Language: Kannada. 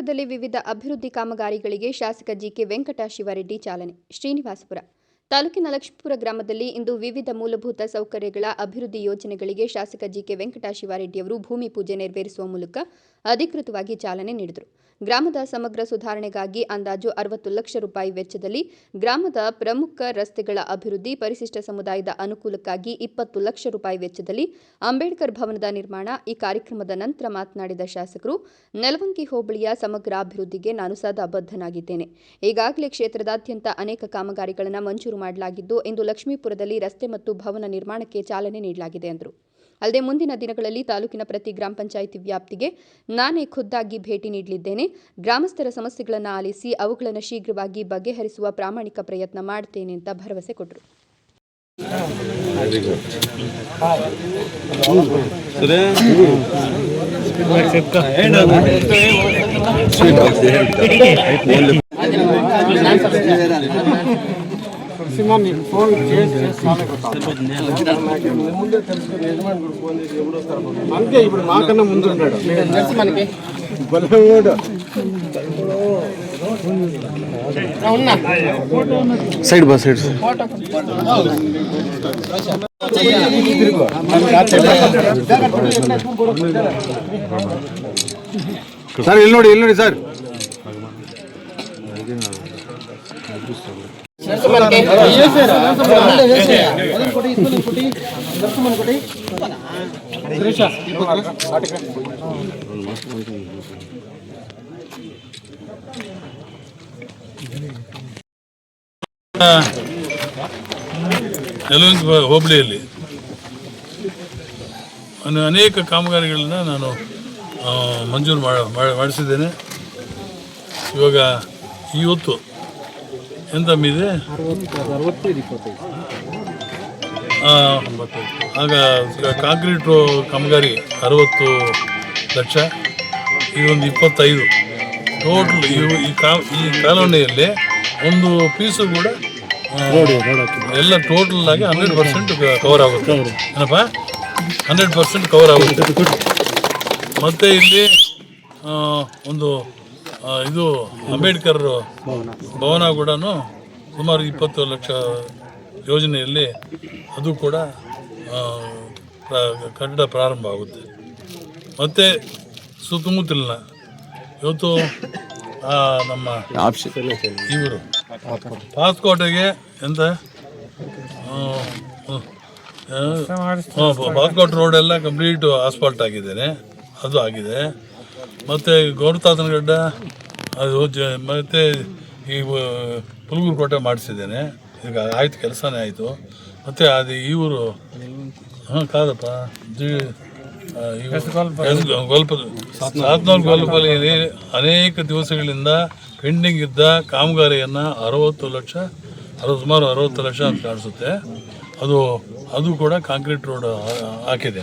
ಲಕ್ಷ್ಮೀಪುರದಲ್ಲಿ ವಿವಿಧ ಅಭಿವೃದ್ಧಿ ಕಾಮಗಾರಿಗಳಿಗೆ ಶಾಸಕ ಜಿಕೆ ವೆಂಕಟ ಶಿವಾರೆಡ್ಡಿ ಚಾಲನೆ. ಶ್ರೀನಿವಾಸಪುರ. ತಾಲೂಕಿನ ಲಕ್ಷ್ಮೀಪುರ ಗ್ರಾಮದಲ್ಲಿ ಇಂದು ವಿವಿಧ ಮೂಲಭೂತ ಸೌಕರ್ಯಗಳ ಅಭಿವೃದ್ಧಿ ಯೋಜನೆಗಳಿಗೆ ಶಾಸಕ ಜಿಕೆ ವೆಂಕಟ ಶಿವಾರೆಡ್ಡಿಯವರು ಭೂಮಿ ಪೂಜೆ ನೆರವೇರಿಸುವ ಮೂಲಕ ಅಧಿಕೃತವಾಗಿ ಚಾಲನೆ ನೀಡಿದರು. ಗ್ರಾಮದ ಸಮಗ್ರ ಸುಧಾರಣೆಗಾಗಿ ಅಂದಾಜು ಅರವತ್ತು ಲಕ್ಷ ರೂಪಾಯಿ ವೆಚ್ಚದಲ್ಲಿ ಗ್ರಾಮದ ಪ್ರಮುಖ ರಸ್ತೆಗಳ ಅಭಿವೃದ್ಧಿ ಪರಿಶಿಷ್ಟ ಸಮುದಾಯದ ಅನುಕೂಲಕ್ಕಾಗಿ ಇಪ್ಪತ್ತು ಲಕ್ಷ ರೂಪಾಯಿ ವೆಚ್ಚದಲ್ಲಿ ಅಂಬೇಡ್ಕರ್ ಭವನದ ನಿರ್ಮಾಣ ಈ ಕಾರ್ಯಕ್ರಮದ ನಂತರ ಮಾತನಾಡಿದ ಶಾಸಕರು ನೆಲವಂಕಿ ಹೋಬಳಿಯ ಸಮಗ್ರ ಅಭಿವೃದ್ಧಿಗೆ ನಾನು ಸದಾ ಬದ್ಧನಾಗಿದ್ದೇನೆ. ಈಗಾಗಲೇ ಕ್ಷೇತ್ರದಾದ್ಯಂತ ಅನೇಕ ಕಾಮಗಾರಿಗಳನ್ನು ಮಂಜೂರು ಮಾಡಲಾಗಿದ್ದು, ಇಂದು ಲಕ್ಷ್ಮೀಪುರದಲ್ಲಿ ರಸ್ತೆ ಮತ್ತು ಭವನ ನಿರ್ಮಾಣಕ್ಕೆ ಚಾಲನೆ ನೀಡಲಾಗಿದೆ ಎಂದರು. ಅಲ್ಲದೆ ಮುಂದಿನ ದಿನಗಳಲ್ಲಿ ತಾಲೂಕಿನ ಪ್ರತಿ ಗ್ರಾಮ ಪಂಚಾಯಿತಿ ವ್ಯಾಪ್ತಿಗೆ ನಾನೇ ಖುದ್ದಾಗಿ ಭೇಟಿ ನೀಡಲಿದ್ದೇನೆ. ಗ್ರಾಮಸ್ಥರ ಸಮಸ್ಯೆಗಳನ್ನು ಆಲಿಸಿ ಅವುಗಳನ್ನು ಶೀಘ್ರವಾಗಿ ಬಗೆಹರಿಸುವ ಪ್ರಾಮಾಣಿಕ ಪ್ರಯತ್ನ ಮಾಡುತ್ತೇನೆ ಅಂತ ಭರವಸೆ ಕೊಟ್ಟರು. తులసిమాన్ని ఫోన్ ఫోన్ చేసి ఎప్పుడు ఇప్పుడు మాకన్నా ముందు ఉన్నాడు. తెలుసు మనకి. సైడ్ బా సైడ్. సార్ ఎల్లుండి ఎల్లుండి సార్. ಯಲಹಂಕ ಹೋಬಳಿಯಲ್ಲಿ. ಅನೆ- ಅನೇಕ ಕಾಮಗಾರಿಗಳನ್ನ ನಾನು ಮಂಜೂರು ಮಾಡಿಸಿದ್ದೇನೆ. ಇವಾಗ ಇವತ್ತು ಎಂತ ಮೀದೆ? ಆ, ಆಗ ಕಾಂಕ್ರೀಟು ಕಾಮಗಾರಿ ಅರವತ್ತು ಲಕ್ಷ ಇದೊಂದು ಇಪ್ಪತ್ತೈದು. ಟೋಟಲ್ ಈ ಕಾ ಈ ಕಾಲೋನಿಯಲ್ಲಿ ಒಂದು ಪೀಸು ಕೂಡ ಎಲ್ಲ ಟೋಟಲ್ ಆಗಿ ಹಂಡ್ರೆಡ್ ಪರ್ಸೆಂಟ್ ಕವರ್ ಆಗುತ್ತೆ. ಏನಪ್ಪ? ಹಂಡ್ರೆಡ್ ಪರ್ಸೆಂಟ್ ಕವರ್ ಆಗುತ್ತೆ. ಮತ್ತೆ ಇಲ್ಲಿ ಒಂದು ಇದು ಅಂಬೇಡ್ಕರ್ ಭವನ ಕೂಡ ಸುಮಾರು ಇಪ್ಪತ್ತು ಲಕ್ಷ ಯೋಜನೆಯಲ್ಲಿ ಅದು ಕೂಡ ಕಟ್ಟಡ ಪ್ರಾರಂಭ ಆಗುತ್ತೆ. ಮತ್ತು ಸುತ್ತಮುತ್ತಲಿನ ಇವತ್ತು ನಮ್ಮ ಇವರು ಪಾಸ್ಕೋಟೆಗೆ ಎಂತ? ಪಾಸ್ಕೋಟ್ ರೋಡ್ ಎಲ್ಲ ಕಂಪ್ಲೀಟ್ ಆಸ್ಫಾಲ್ಟ್ ಆಗಿದ್ದೇನೆ. ಅದು ಆಗಿದೆ. ಮತ್ತು ಗೌರತಾತನಗಡ್ಡ ಅದು ಮತ್ತು ಈ ಪುಲ್ಗೂರು ಕೋಟೆ ಮಾಡಿಸಿದ್ದೇನೆ. ಈಗ ಆಯ್ತು, ಕೆಲಸನೇ ಆಯಿತು. ಮತ್ತು ಅದು ಇವರು ಹಾಂ, ಕಾದಪ್ಪ, ಜಿ ಸಾತ್ನೂರು ಗೋಲ್ಪಲ್ಲಿ ಅನೇಕ ದಿವಸಗಳಿಂದ ಪೆಂಡಿಂಗ್ ಇದ್ದ ಕಾಮಗಾರಿಯನ್ನು ಅರವತ್ತು ಲಕ್ಷ, ಅರವತ್ತು, ಸುಮಾರು ಅರವತ್ತು ಲಕ್ಷ ಅಂತ ಕಾಣಿಸುತ್ತೆ. ಅದು ಅದು ಕೂಡ ಕಾಂಕ್ರೀಟ್ ರೋಡ್ ಹಾಕಿದೆ.